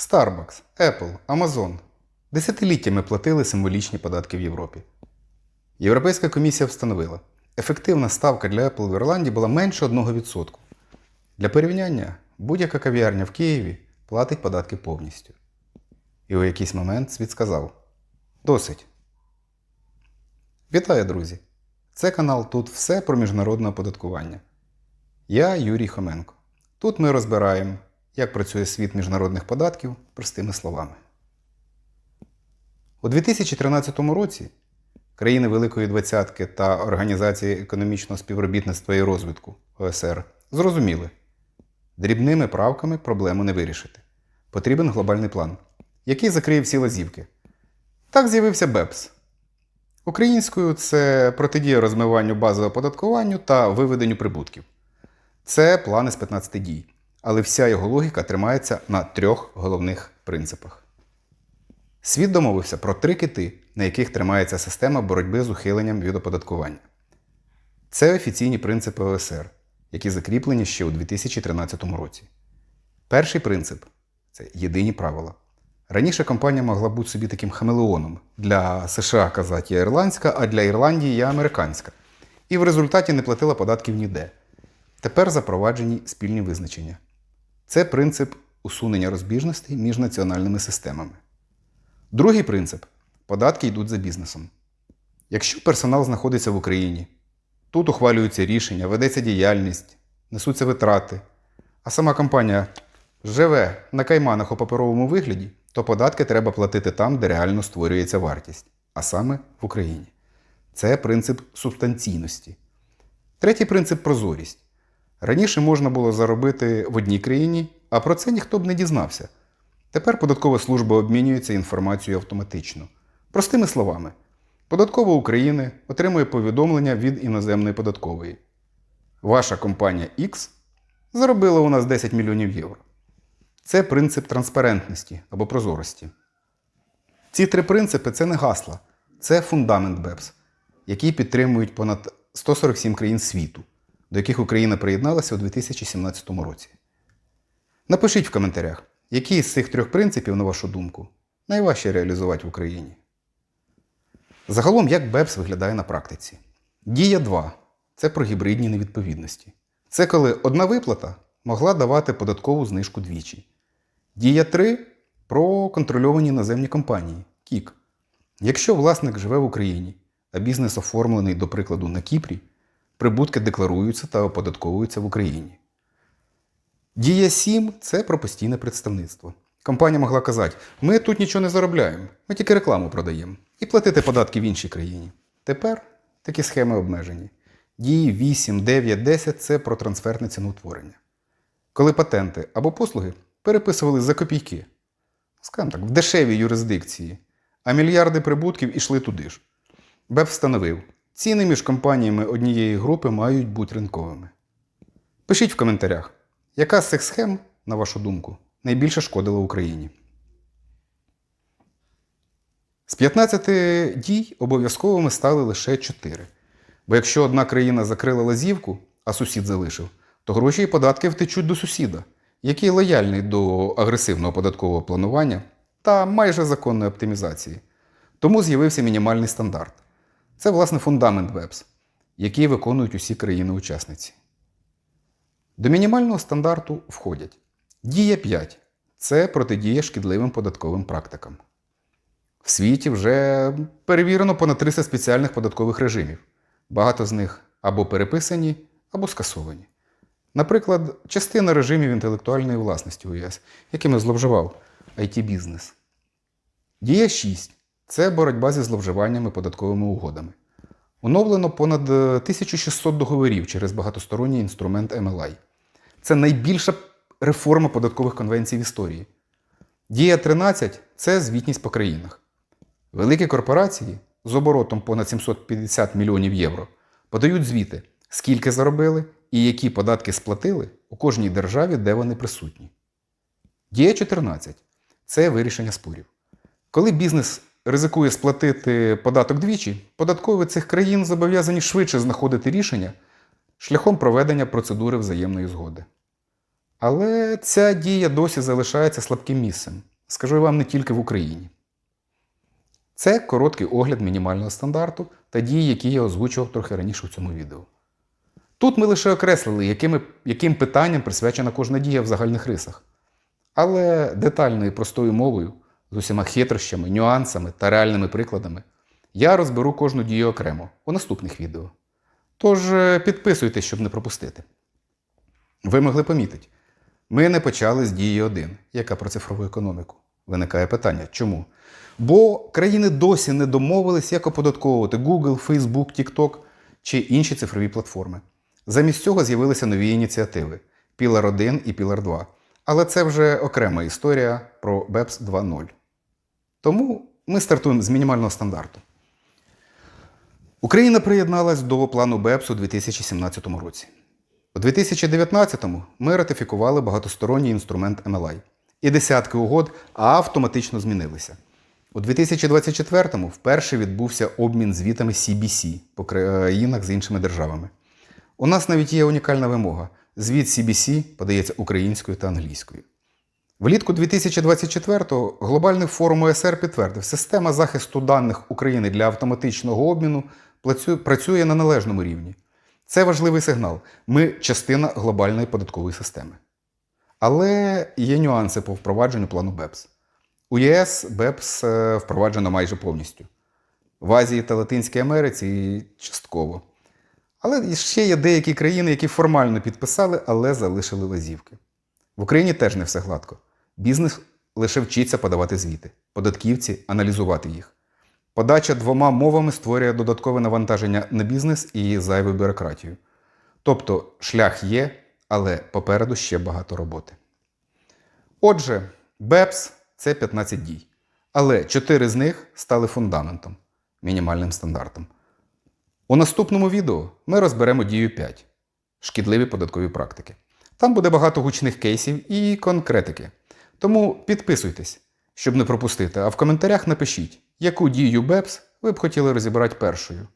Starbucks, Apple, Amazon десятиліттями платили символічні податки в Європі. Європейська комісія встановила, ефективна ставка для Apple в Ірландії була менше 1%. Для порівняння, будь-яка кав'ярня в Києві платить податки повністю. І у якийсь момент світ сказав: Досить. Вітаю, друзі! Це канал Тут все про міжнародне оподаткування. Я Юрій Хоменко. Тут ми розбираємо, як працює світ міжнародних податків простими словами. У 2013 році країни Великої Двадцятки та Організації економічного співробітництва і розвитку ОСР зрозуміли, дрібними правками проблему не вирішити. Потрібен глобальний план, який закриє всі лазівки. Так з'явився БЕПС. Українською це протидія розмиванню базового оподаткуванню та виведенню прибутків. Це план із 15 дій, але вся його логіка тримається на трьох головних принципах. Світ домовився про три кити, на яких тримається система боротьби з ухиленням від оподаткування. Це офіційні принципи ОСР, які закріплені ще у 2013 році. Перший принцип це єдині правила. Раніше компанія могла бути собі таким хамелеоном. Для США казати є ірландська, а для Ірландії є американська. І в результаті не платила податків ніде. Тепер запроваджені спільні визначення. Це принцип усунення розбіжностей між національними системами. Другий принцип податки йдуть за бізнесом. Якщо персонал знаходиться в Україні, тут ухвалюються рішення, ведеться діяльність, несуться витрати, а сама компанія живе на кайманах у паперовому вигляді, то податки треба платити там, де реально створюється вартість, а саме в Україні. Це принцип субстанційності. Третій принцип прозорість. Раніше можна було заробити в одній країні, а про це ніхто б не дізнався. Тепер податкова служба обмінюється інформацією автоматично. Простими словами, податкова України отримує повідомлення від іноземної податкової. Ваша компанія X заробила у нас 10 мільйонів євро. Це принцип транспарентності або прозорості. Ці три принципи це не гасла, це фундамент БЕПС, який підтримують понад 147 країн світу, до яких Україна приєдналася у 2017 році. Напишіть в коментарях, які з цих трьох принципів, на вашу думку, найважче реалізувати в Україні. Загалом, як БЕПС виглядає на практиці? Дія 2 це про гібридні невідповідності. Це коли одна виплата могла давати податкову знижку двічі. Дія 3 про контрольовані наземні компанії КІК. Якщо власник живе в Україні, а бізнес оформлений, до прикладу, на Кіпрі, прибутки декларуються та оподатковуються в Україні. Дія 7 це про постійне представництво. Компанія могла казати: ми тут нічого не заробляємо, ми тільки рекламу продаємо і платити податки в іншій країні. Тепер такі схеми обмежені. Дії 8, 9, 10 це про трансферне ціноутворення. Коли патенти або послуги переписували за копійки, скажімо так, в дешевій юрисдикції, а мільярди прибутків ішли туди ж. БЕП встановив, ціни між компаніями однієї групи мають бути ринковими. Пишіть в коментарях, яка з цих схем, на вашу думку, найбільше шкодила Україні. З 15 дій обов'язковими стали лише 4. Бо якщо одна країна закрила лазівку, а сусід залишив, то гроші і податки втечуть до сусіда, який лояльний до агресивного податкового планування та майже законної оптимізації. Тому з'явився мінімальний стандарт. Це, власне, фундамент ВЕПС, який виконують усі країни-учасниці. До мінімального стандарту входять Дія 5 це протидія шкідливим податковим практикам. В світі вже перевірено понад 300 спеціальних податкових режимів. Багато з них або переписані, або скасовані. Наприклад, частина режимів інтелектуальної власності у ЄС, якими зловживав IT-бізнес. Дія 6 це боротьба зі зловживаннями податковими угодами. Оновлено понад 1600 договорів через багатосторонній інструмент MLI. Це найбільша реформа податкових конвенцій в історії. Дія 13 це звітність по країнах. Великі корпорації з оборотом понад 750 мільйонів євро подають звіти, скільки заробили і які податки сплатили у кожній державі, де вони присутні. Дія 14 це вирішення спорів. Коли бізнес ризикує сплатити податок двічі, податкові цих країн зобов'язані швидше знаходити рішення шляхом проведення процедури взаємної згоди. Але ця дія досі залишається слабким місцем. скажу вам не тільки в Україні. Це короткий огляд мінімального стандарту та дії, які я озвучував трохи раніше в цьому відео. Тут ми лише окреслили, якими, яким питанням присвячена кожна дія в загальних рисах. Але детально і простою мовою, з усіма хитрощами, нюансами та реальними прикладами, я розберу кожну дію окремо у наступних відео. Тож е, підписуйтесь, щоб не пропустити. Ви могли помітити, ми не почали з дії 1, яка про цифрову економіку. Виникає питання, чому? Бо країни досі не домовились, як оподатковувати Google, Facebook, TikTok чи інші цифрові платформи. Замість цього з'явилися нові ініціативи Pillar 1 і Pillar 2. Але це вже окрема історія про BEPS 2.0. Тому ми стартуємо з мінімального стандарту. Україна приєдналась до плану БЕПС у 2017 році. У 2019-му ми ратифікували багатосторонній інструмент MLI, і десятки угод автоматично змінилися. У 2024-му вперше відбувся обмін звітами CBC по країнах з іншими державами. У нас навіть є унікальна вимога: звіт CBC подається українською та англійською. Влітку 2024-го глобальний форум ОСР підтвердив, система захисту даних України для автоматичного обміну працює на належному рівні. Це важливий сигнал. Ми частина глобальної податкової системи. Але є нюанси по впровадженню плану БЕПС. У ЄС БЕПС е, впроваджено майже повністю. В Азії та Латинській Америці частково. Але ще є деякі країни, які формально підписали, але залишили лазівки. В Україні теж не все гладко. Бізнес лише вчиться подавати звіти, податківці аналізувати їх. Подача двома мовами створює додаткове навантаження на бізнес і зайву бюрократію. Тобто шлях є, але попереду ще багато роботи. Отже, БЕПС це 15 дій. Але 4 з них стали фундаментом, мінімальним стандартом. У наступному відео ми розберемо дію 5 шкідливі податкові практики. Там буде багато гучних кейсів і конкретики. Тому підписуйтесь, щоб не пропустити, а в коментарях напишіть, яку дію БЕПС ви б хотіли розібрати першою.